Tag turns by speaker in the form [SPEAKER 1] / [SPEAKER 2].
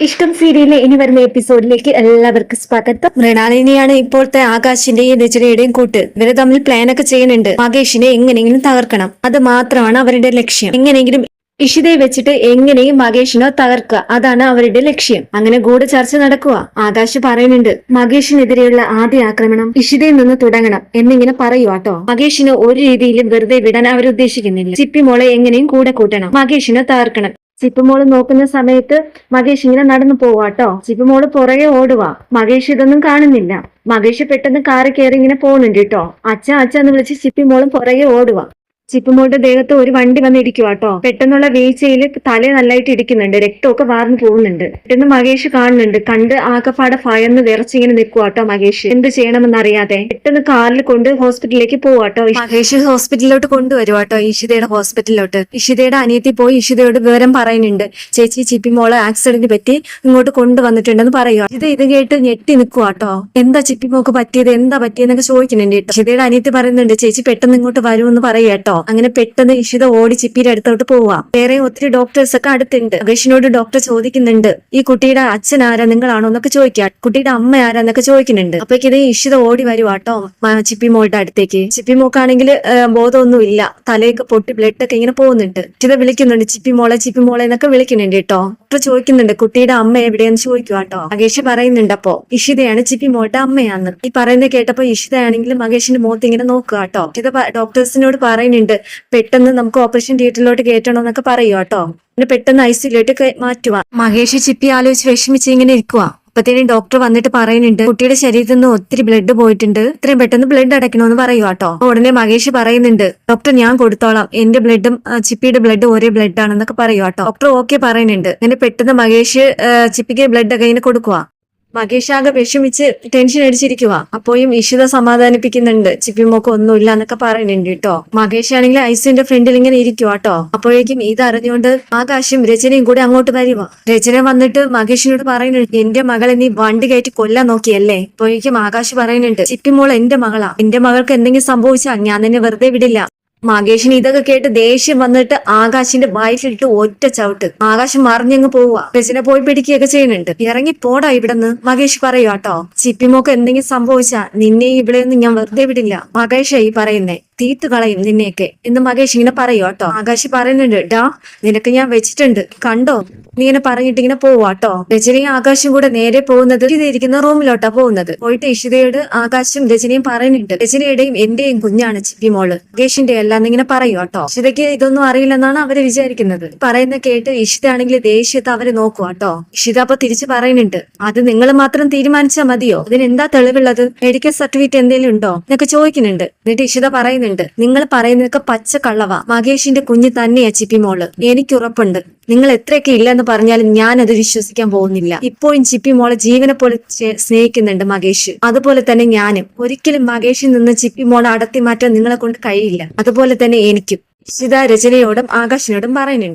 [SPEAKER 1] ഇഷ്ടം സീരിയലിലെ ഇനി വരുന്ന എപ്പിസോഡിലേക്ക് എല്ലാവർക്കും സ്വാഗതം. മൃണാളിനെയാണ് ഇപ്പോഴത്തെ ആകാശിന്റെയും രചനയുടെയും കൂട്ട്. ഇവർ തമ്മിൽ പ്ലാൻ ഒക്കെ ചെയ്യുന്നുണ്ട്. മകേഷിനെ എങ്ങനെയെങ്കിലും തകർക്കണം. അത് മാത്രമാണ് അവരുടെ ലക്ഷ്യം. എങ്ങനെയെങ്കിലും ഇഷിതയെ വെച്ചിട്ട് എങ്ങനെയും മകേഷിനെ തകർക്കുക. അതാണ് അവരുടെ ലക്ഷ്യം. അങ്ങനെ ചർച്ച നടക്കുക. ആകാശ് പറയുന്നുണ്ട് മകേഷിനെതിരെയുള്ള ആദ്യ ആക്രമണം ഇഷിതയിൽ നിന്ന് തുടങ്ങണം എന്നിങ്ങനെ പറയൂ കേട്ടോ മകേഷിനെ ഒരു രീതിയിലും വെറുതെ വിടാൻ അവർ ഉദ്ദേശിക്കുന്നില്ല ചിപ്പി മോളെ എങ്ങനെയും കൂടെ കൂട്ടണം. മകേഷിനെ തകർക്കണം. ചിപ്പുമോൾ നോക്കുന്ന സമയത്ത് മകേഷ് ഇങ്ങനെ നടന്നു പോവാട്ടോ. ചിപ്പുമോൾ പുറകെ ഓടുക മകേഷ് ഇതൊന്നും കാണുന്നില്ല. മകേഷ് പെട്ടെന്ന് കാറ് കയറി ഇങ്ങനെ പോകുന്നുണ്ട് കേട്ടോ. അച്ഛ അച്ഛ എന്ന് വിളിച്ച് ചിപ്പിമോളും പുറകെ ഓടുക ചിപ്പുമോളുടെ ദേഹത്ത് ഒരു വണ്ടി വന്ന് ഇടിക്കുക കേട്ടോ പെട്ടെന്നുള്ള വീഴ്ചയിൽ തല നല്ലായിട്ട് ഇടിക്കുന്നുണ്ട്. രക്തമൊക്കെ വാർന്നു പോകുന്നുണ്ട്. പെട്ടെന്ന് മകേഷ് കാണുന്നുണ്ട്. കണ്ട് ആകപ്പാടെ ഭയന്ന് വിറച്ചിങ്ങനെ നിൽക്കുക കേട്ടോ മകേഷ് എന്ത് ചെയ്യണമെന്ന് അറിയാതെ പെട്ടെന്ന് കാറിൽ കൊണ്ട് ഹോസ്പിറ്റലിലേക്ക് പോവാട്ടോ മകേഷ് ഹോസ്പിറ്റലിലോട്ട് കൊണ്ടുവരും കേട്ടോ ഇഷിതയുടെ ഹോസ്പിറ്റലിലോട്ട്. ഇഷിതയുടെ അനിയത്തി പോയി ഇഷിതയോട് വിവരം പറയുന്നുണ്ട്. ചേച്ചി ചിപ്പിമോൾ ആക്സിഡന്റ് പറ്റി ഇങ്ങോട്ട് കൊണ്ടുവന്നിട്ടുണ്ടെന്ന് പറയുക ഇത് ഇത് കേട്ട് ഞെട്ടി നിൽക്കുക കേട്ടോ എന്താ ചിപ്പിമോക്ക് പറ്റിയത്? എന്താ പറ്റിയെന്നൊക്കെ ചോദിക്കുന്നുണ്ട് ഇഷിതയുടെ അനിയത്തി പറയുന്നുണ്ട് ചേച്ചി പെട്ടെന്ന് ഇങ്ങോട്ട് വരുമെന്ന് പറയുക കേട്ടോ അങ്ങനെ പെട്ടെന്ന് ഇഷിത ഓടി ചിപ്പിയുടെ അടുത്തോട്ട് പോവാ. വേറെ ഒത്തിരി ഡോക്ടേഴ്സ് ഒക്കെ അടുത്തുണ്ട്. അഗേഷിനോട് ഡോക്ടർ ചോദിക്കുന്നുണ്ട് ഈ കുട്ടിയുടെ അച്ഛൻ ആരാ? നിങ്ങളാണോ? എന്നൊക്കെ ചോദിക്കുക കുട്ടിയുടെ അമ്മ ആരാ? എന്നൊക്കെ ചോദിക്കുന്നുണ്ട്. അപ്പോഴേക്കിത് ഇഷിത ഓടി വരുവാ കേട്ടോ ചിപ്പി മോളുടെ അടുത്തേക്ക്. ചിപ്പി മോക്കാണെങ്കിൽ ബോധമൊന്നും ഇല്ല. തലയൊക്കെ പൊട്ടി ബ്ലഡ് ഒക്കെ ഇങ്ങനെ പോകുന്നുണ്ട്. ഇഷിത വിളിക്കുന്നുണ്ട് ചിപ്പി മോളെ ചിപ്പി മോളെ എന്നൊക്കെ വിളിക്കുന്നുണ്ട് കേട്ടോ ഡോക്ടർ ചോദിക്കുന്നുണ്ട് കുട്ടിയുടെ അമ്മ എവിടെയെന്ന് ചോദിക്കുക കേട്ടോ മകേഷ് പറയുന്നുണ്ട് അപ്പോ ഇഷിതയാണ് ചിപ്പി മോളുടെ അമ്മയാന്ന്. ഈ പറയുന്നത് കേട്ടപ്പോ ഇഷിതയാണെങ്കിൽ മകേഷിന്റെ മുഖത്ത് ഇങ്ങനെ നോക്കുക കേട്ടോ ഇത് ഡോക്ടേഴ്സിനോട് പറയുന്നുണ്ട് പെട്ടെന്ന് നമുക്ക് ഓപ്പറേഷൻ തിയേറ്ററിലോട്ട് കയറ്റണം എന്നൊക്കെ പറയുക കേട്ടോ. പിന്നെ പെട്ടെന്ന് ഐസിയിലോട്ട് മാറ്റുക മഹേഷ് ചിപ്പി ആലോചിച്ച് വിഷമിച്ച് ഇങ്ങനെ ഇരിക്കുക അപ്പത്തേനും ഡോക്ടർ വന്നിട്ട് പറയുന്നുണ്ട് കുട്ടിയുടെ ശരീരത്തിൽ നിന്ന് ഒത്തിരി ബ്ലഡ് പോയിട്ടുണ്ട്. ഇത്രയും പെട്ടെന്ന് ബ്ലഡ് അടയ്ക്കണമെന്ന് പറയുക കേട്ടോ. ഉടനെ മഹേഷ് പറയുന്നുണ്ട് ഡോക്ടർ ഞാൻ കൊടുത്തോളാം. എന്റെ ബ്ലഡും ചിപ്പിയുടെ ബ്ലഡും ഒരേ ബ്ലഡ് ആണെന്നൊക്കെ പറയുക കേട്ടോ. ഡോക്ടർ ഓക്കെ പറയുന്നുണ്ട്. അങ്ങനെ പെട്ടെന്ന് മഹേഷ് ചിപ്പിക്ക് ബ്ലഡ് ഒക്കെ ഇങ്ങനെ കൊടുക്കുക മകേഷ് ആകെ വിഷമിച്ച് ടെൻഷൻ അടിച്ചിരിക്കുക അപ്പോയും ഇഷിത സമാധാനിപ്പിക്കുന്നുണ്ട്. ചിപ്പിമോക്ക് ഒന്നുമില്ല എന്നൊക്കെ പറയുന്നുണ്ട് കേട്ടോ മകേഷ് ആണെങ്കിൽ ഐസിന്റെ ഫ്രണ്ടിൽ ഇങ്ങനെ ഇരിക്കുക കേട്ടോ അപ്പോഴേക്കും ഇത് അറിഞ്ഞുകൊണ്ട് ആകാശും രചനയും കൂടി അങ്ങോട്ട് വരുക രചന വന്നിട്ട് മകേഷിനോട് പറയുന്നുണ്ട് എന്റെ മകളെ നീ വണ്ടി കയറ്റി കൊല്ലാൻ നോക്കിയല്ലേ? അപ്പോഴേക്കും ആകാശ് പറയുന്നുണ്ട് ചിപ്പിമോൾ എന്റെ മകളാ. എന്റെ മകൾക്ക് എന്തെങ്കിലും സംഭവിച്ചാൽ ഞാൻ നിന്നെ വെറുതെ വിടില്ല. മകേഷിന് ഇതൊക്കെ കേട്ട് ദേഷ്യം വന്നിട്ട് ആകാശിന്റെ വായിലിട്ട് ഒറ്റ ചവിട്ട്. ആകാശം മറിഞ്ഞങ്ങ് പോവുക. രചന പോയി പിടിക്കുകയൊക്കെ ചെയ്യുന്നുണ്ട്. ഇറങ്ങി പോടാ ഇവിടെന്ന്. മകേഷ് പറയുക കേട്ടോ ചിപ്പിമോക്ക് എന്തെങ്കിലും സംഭവിച്ചാ നിന്നെ ഇവിടെ നിന്ന് ഞാൻ വെറുതെ വിടില്ല. മകേഷ് ഈ പറയുന്നേ തീത്ത് കളയും നിന്നെയൊക്കെ. എന്ന് മകേഷ് ഇങ്ങനെ പറയൂ കേട്ടോ. ആകാശ് പറയുന്നുണ്ട് ഡാ നിനക്ക് ഞാൻ വെച്ചിട്ടുണ്ട്. കണ്ടോ? നീ ഇങ്ങനെ പറഞ്ഞിട്ട് ഇങ്ങനെ പോവാട്ടോ രചനയും ആകാശും കൂടെ നേരെ പോകുന്നത് ഇരിക്കുന്ന റൂമിലോട്ടാ പോകുന്നത്. പോയിട്ട് ഇഷിതയോട് ആകാശും രജനിയും പറയുന്നുണ്ട് രജനിയുടെയും എന്റെയും കുഞ്ഞാണ് ചിപ്പി മോൾ. മകേഷിന്റെ എല്ലാം ഇങ്ങനെ പറയൂ കേട്ടോ. ഇഷിതയ്ക്ക് ഇതൊന്നും അറിയില്ലെന്നാണ് അവർ വിചാരിക്കുന്നത്. പറയുന്ന കേട്ട് ഇഷിത ആണെങ്കിൽ ദേഷ്യത്തെ അവർ നോക്കുക കേട്ടോ ഇഷിത അപ്പൊ തിരിച്ചു പറയുന്നുണ്ട് അത് നിങ്ങൾ മാത്രം തീരുമാനിച്ചാൽ മതിയോ? അതിന് എന്താ തെളിവുള്ളത്? മെഡിക്കൽ സർട്ടിഫിക്കറ്റ് എന്തെങ്കിലും ഉണ്ടോ? എന്നൊക്കെ ചോദിക്കുന്നുണ്ട്. എന്നിട്ട് ഇഷിത പറയുന്നുണ്ട് നിങ്ങൾ പറയുന്നതൊക്കെ പച്ച കള്ളവാ. മകേഷിന്റെ കുഞ്ഞ് തന്നെയാ ചിപ്പി മോൾ. എനിക്ക് ഉറപ്പുണ്ട് നിങ്ങൾ എത്രയൊക്കെ ഇല്ലെന്ന് പറഞ്ഞാലും ഞാൻ അത് വിശ്വസിക്കാൻ പോകുന്നില്ല. ഇപ്പോഴും ചിപ്പി മോളെ ജീവനെ പോലെ സ്നേഹിക്കുന്നുണ്ട് മകേഷ് അതുപോലെ തന്നെ ഞാനും. ഒരിക്കലും മകേഷിൽ നിന്ന് ചിപ്പി മോളെ അടത്തി മാറ്റാൻ നിങ്ങളെ കൊണ്ട് കഴിയില്ല. അതുപോലെ തന്നെ എനിക്കും. ഇഷിത രചനയോടും ആകാശിനോടും പറയുന്നുണ്ട്.